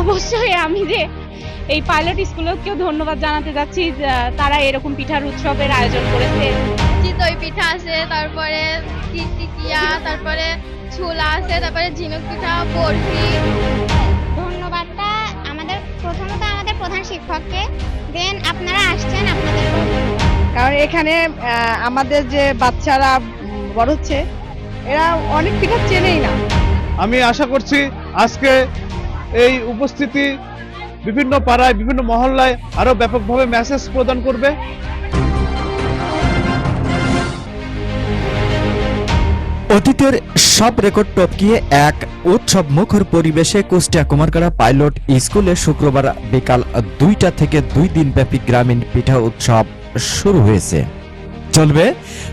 অবশ্যই আমি যে এই পাইলট স্কুলকেও ধন্যবাদ জানাতে যাচ্ছি তারা এরকম পিঠার উৎসবের আয়োজন করেছে। চিতই পিঠা আছে তারপরে টিকিয়া তারপরে ছোলা আছে তারপরে ঝিনুক পিঠা বরফি। ধন্যবাদটা আমাদের প্রথমত আমাদের প্রধান শিক্ষককে। দেন আপনারা আসছেন আপনাদের কারণ এখানে আমাদের যে বাচ্চারা বড় হচ্ছে এরা অনেক পিঠা চেনেই না। আমি আশা করছি আজকে এই উপস্থিতি বিভিন্ন পাড়ায়, বিভিন্ন মহল্লায় আরও ব্যাপকভাবে মেসেজ প্রদান করবে। অতীতের সব রেকর্ড টপকিয়ে এক উৎসব মুখর পরিবেশে কুষ্টিয়া কুমারকাড়া পাইলট স্কুলে শুক্রবার বিকাল দুইটা থেকে দুই দিন ব্যাপী গ্রামীণ পিঠা উৎসব শুরু হয়েছে। চলবে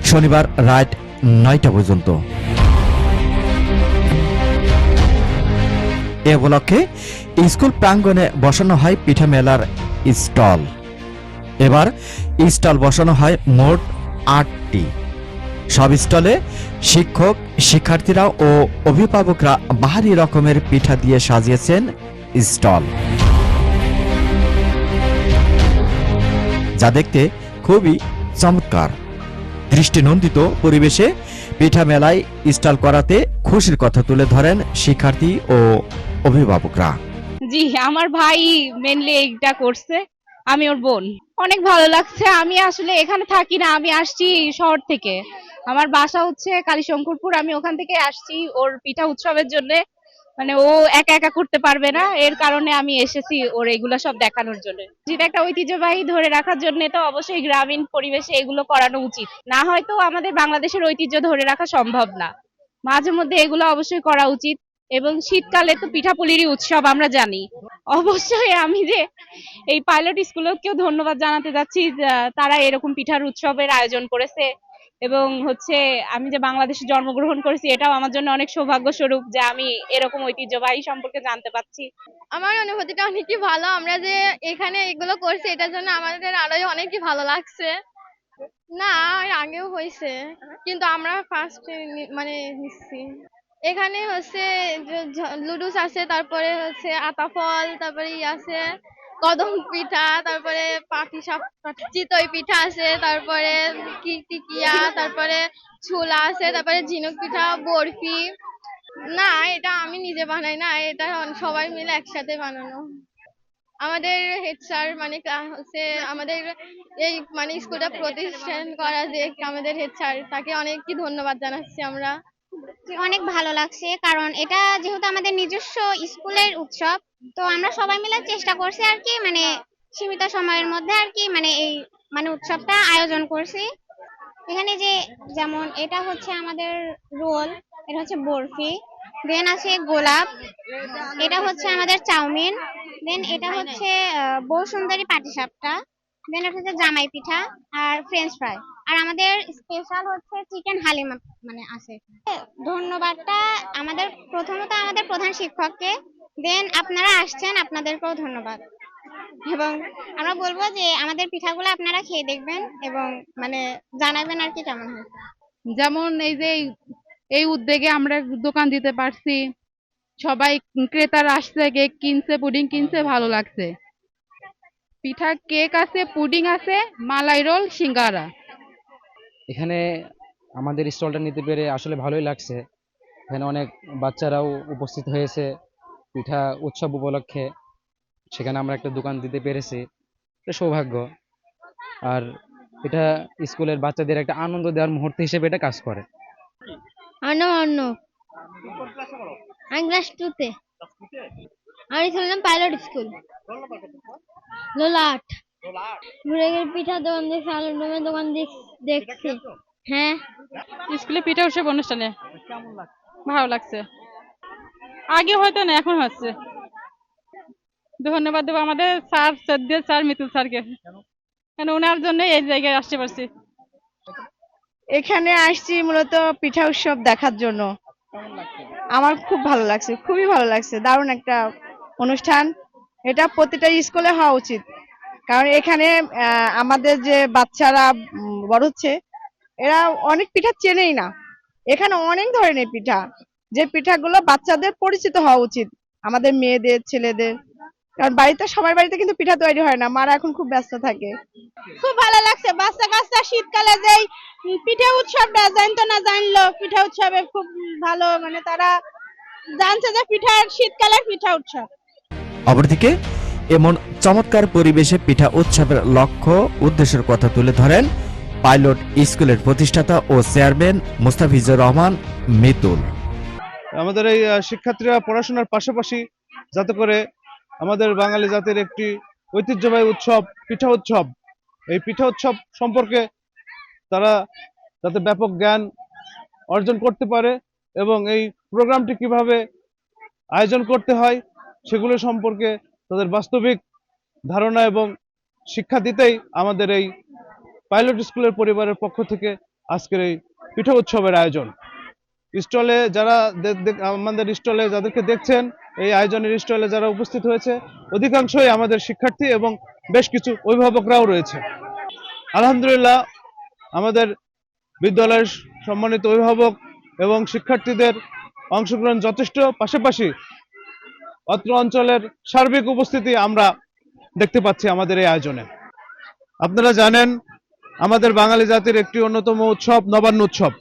শনিবার রাত নয়টা পর্যন্ত। এ উপলক্ষে স্কুল প্রাঙ্গণে বসানো হয় পিঠা মেলার স্টল। এবার স্টল বসানো হয় মোট আটটি। সব স্টলে শিক্ষক শিক্ষার্থীরা ও অভিভাবকরা বাহারি রকমের পিঠা দিয়ে সাজিয়েছেন স্টল। যা দেখতে খুবই চমৎকার। দৃষ্টিনন্দিত পরিবেশে পিঠা মেলায় স্টল করাতে খুশির কথা তুলে ধরেন শিক্ষার্থী ও অভিভাবকরা। জি, আমার ভাই মেনলি এইটা করছে, আমি ওর বোন। অনেক ভালো লাগছে, আমি আসলে এখানে থাকি না, আমি আসছি শহর থেকে। আমার বাসা হচ্ছে কালীশঙ্করপুর, আমি ওখান থেকে আসছি ওর পিঠা উৎসবের জন্য। মানে ও একা একা করতে পারবে না, এর কারণে আমি এসেছি ওর এগুলো সব দেখানোর জন্য। যেটা একটা ঐতিহ্যবাহী ধরে রাখার জন্য তো অবশ্যই গ্রামীণ পরিবেশে এগুলো করানো উচিত। না হয়তো আমাদের বাংলাদেশের ঐতিহ্য ধরে রাখা সম্ভব না। মাঝে মধ্যে এগুলো অবশ্যই করা উচিত। এবং শীতকালে তো পিঠাপুলিরই উৎসব, আমরা জানি। অবশ্যই আমি যে এই পাইলট স্কুলকেও ধন্যবাদ জানাতে যাচ্ছি তারা এরকম পিঠার উৎসবের আয়োজন করেছে এবং হচ্ছে আমি যে বাংলাদেশে জন্মগ্রহণ করেছি, এটাও আমার জন্য অনেক সৌভাগ্য স্বরূপ যে আমি এরকম ঐতিহ্যবাহী সম্পর্কে জানতে পারছি। আমার অনুভূতিটা অনেকই ভালো, আমরা যে এখানে এগুলো করছি, এটার জন্য আমাদের আরও অনেকই ভালো লাগছে। না আগেও হয়েছে, কিন্তু আমরা ফার্স্ট মানে নিচ্ছি। এখানে হচ্ছে লুডুস আছে, তারপরে হচ্ছে আতা ফল তারপরে ই আছে, কদম পিঠা, তারপরে পাটি চিতই পিঠা আছে, তারপরে টিকিয়া তারপরে ছোলা আছে, তারপরে ঝিনুক পিঠা, বরফি। না, এটা আমি নিজে বানাই না, এটা সবাই মিলে একসাথে বানানো। আমাদের হেড স্যার মানে হচ্ছে আমাদের এই মানে স্কুলটা প্রতিষ্ঠান করা যে আমাদের হেড স্যার, তাকে অনেক কি ধন্যবাদ জানাচ্ছি আমরা। অনেক ভালো লাগছে। কারণ এটা যেহেতু আমাদের নিজস্ব স্কুলের উৎসব, তো আমরা সবাই মিলে চেষ্টা করছি আর কি মানে সীমিত সময়ের মধ্যে আর কি মানে এই মানে উৎসবটা আয়োজন করছি। এখানে যে যেমন এটা হচ্ছে আমাদের রোল, এটা হচ্ছে বরফি, দেন আছে গোলাপ, এটা হচ্ছে আমাদের চাউমিন, দেন এটা হচ্ছে বউ সুন্দরী পাটিসাপটা, দেন এটা হচ্ছে জামাই পিঠা আর ফ্রেঞ্চ ফ্রাই। আর আমাদের স্পেশাল হচ্ছে চিকেন হালিমা মানে আছে। ধন্যবাদটা আমাদের, প্রথমত আমাদের প্রধান শিক্ষককে। দেন আপনারা আসছেন, আপনাদেরকেও ধন্যবাদ। এবং আমরা বলব যে আমাদের পিঠাগুলো আপনারা খেয়ে দেখবেন এবং মানে জানাবেন আর কি কেমন হয়েছে যেমন এই যে এই- এই উদ্যোগে আমরা দোকান দিতে পারছি, সবাই ক্রেতারা আসছে, কেক কিনছে, পুডিং কিনছে, ভালো লাগছে। পিঠা কেক আছে, পুডিং আছে, মালাই রোল, সিঙ্গারা। এখানে আমাদের স্টলটা নিতে পেরে আসলে ভালোই লাগছে। এখানে অনেক বাচ্চারাও উপস্থিত হয়েছে, পিঠা উৎসব উপলক্ষে। সেখানে আমরা একটা দোকান দিতে পেরেছি, এটা সৌভাগ্য। আর এটা স্কুলের বাচ্চাদের একটা আনন্দ দেওয়ার মুহূর্ত হিসেবে এটা কাজ করে। আমি ক্লাস টুতে ছিলাম পাইলট স্কুল লোলাট ঘুরে পিঠা দোকান দেখছি আলুর দমের দোকান দেখছি। হ্যাঁ? স্কুলে পিঠা উৎসব অনুষ্ঠানে ভালো লাগছে। আগে হয়তো না এখন হচ্ছে। ধন্যবাদ দেবো আমাদের স্যার সদ্যের স্যার মিতুল স্যারকে। কেন? ওনার জন্য এই জায়গায় আসতে পারছি। এখানে আসছি মূলত পিঠা উৎসব দেখার জন্য। আমার খুব ভালো লাগছে খুবই ভালো লাগছে। দারুণ একটা অনুষ্ঠান। এটা প্রতিটা স্কুলে হওয়া উচিত। কারণ এখানে আহ, আমাদের যে বাচ্চারা বড় হচ্ছে এরা অনেক পিঠা চেনেই না। এখানে অনেক ধরনের পিঠা যে পিঠাগুলো বাচ্চাদের পরিচিত হওয়া উচিত আমাদের মেয়েদের ছেলেদের। কারণ বাড়িতে সবার বাড়িতে কিন্তু পিঠা তৈরি হয় না মারা এখন খুব ব্যস্ত থাকে। খুব ভালো লাগছে বাচ্চা কাচ্চা শীতকালে যেই পিঠা উৎসবটা জানতো না জানলো পিঠা উৎসবে খুব ভালো মানে তারা জানছে যে পিঠা শীতকালের পিঠা উৎসব। অপরদিকে এমন চমৎকার পরিবেশে পিঠা উৎসবের লক্ষ্য উদ্দেশ্যের কথা তুলে ধরেন পাইলট স্কুলের প্রতিষ্ঠাতা ও চেয়ারম্যান মুস্তাফিজুর রহমান মিতুল। আমাদের এই শিক্ষার্থীরা পড়াশোনার পাশাপাশি যাতে করে আমাদের বাঙালি জাতির একটি ঐতিহ্যবাহী উৎসব, পিঠা উৎসব, এই পিঠা উৎসব সম্পর্কে তারা যাতে ব্যাপক জ্ঞান অর্জন করতে পারে এবং এই প্রোগ্রামটি কীভাবে আয়োজন করতে হয় সেগুলো সম্পর্কে তাদের বাস্তবিক ধারণা এবং শিক্ষা দিতেই আমাদের এই পাইলট স্কুলের পরিবারের পক্ষ থেকে আজকের এই পিঠা উৎসবের আয়োজন। স্টলে যারা আমাদের স্টলে যাদেরকে দেখছেন, এই আয়োজনের স্টলে যারা উপস্থিত হয়েছে, অধিকাংশই আমাদের শিক্ষার্থী এবং বেশ কিছু অভিভাবকরাও রয়েছে। আলহামদুলিল্লাহ, আমাদের বিদ্যালয়ের সম্মানিত অভিভাবক এবং শিক্ষার্থীদের অংশগ্রহণ যথেষ্ট। পাশাপাশি অত্র অঞ্চলের সার্বিক উপস্থিতি আমরা দেখতে পাচ্ছি আমাদের এই আয়োজনে। আপনারা জানেন, আমাদের বাঙালি জাতির একটি অন্যতম উৎসব নবান্ন উৎসব।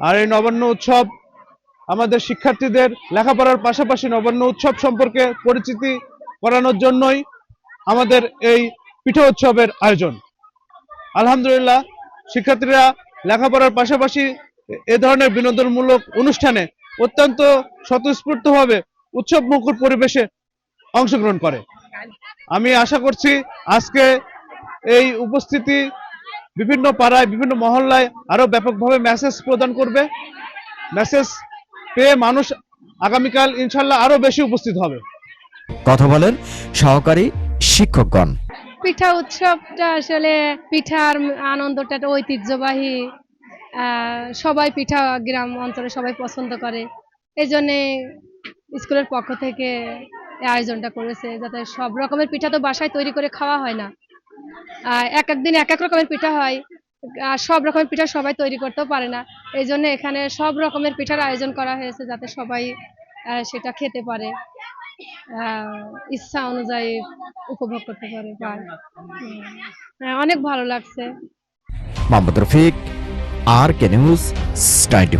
আর এই নবান্ন উৎসব আমাদের শিক্ষার্থীদের লেখাপড়ার পাশাপাশি নবান্ন উৎসব সম্পর্কে পরিচিতি করানোর জন্যই আমাদের এই পিঠা উৎসবের আয়োজন। আলহামদুলিল্লাহ, শিক্ষার্থীরা লেখাপড়ার পাশাপাশি এ- ধরনের বিনোদনমূলক অনুষ্ঠানে অত্যন্ত স্বতঃস্ফূর্তভাবে উৎসব মুখর পরিবেশে অংশগ্রহণ করে। আমি আশা করছি আজকে এই উপস্থিতি বিভিন্ন পাড়ায় বিভিন্ন মহল্লায় আরও ব্যাপকভাবে মেসেজ প্রদান করবে। মেসেজ পেয়ে মানুষ আগামীকাল ইনশাল্লাহ আরও বেশি উপস্থিত হবে। কথা বলেন সহকারী শিক্ষকগণ। পিঠা উৎসবটা আসলে পিঠার আনন্দটা একটা ঐতিহ্যবাহী আহ, সবাই পিঠা গ্রাম অঞ্চলে সবাই পছন্দ করে। এই জন্যে স্কুলের পক্ষ থেকে আয়োজনটা করেছে যাতে সব রকমের পিঠা তো বাসায় তৈরি করে খাওয়া হয় না। এক এক দিন এক এক রকমের পিঠা হয় আর সব রকমের পিঠা সবাই তৈরি করতেও পারে না। এই জন্য এখানে সব রকমের পিঠার আয়োজন করা হয়েছে যাতে সবাই সেটা খেতে পারে ইচ্ছা অনুযায়ী উপভোগ করতে পারে। হ্যাঁ, অনেক ভালো লাগছে। Mohammad Rafiq R K news twenty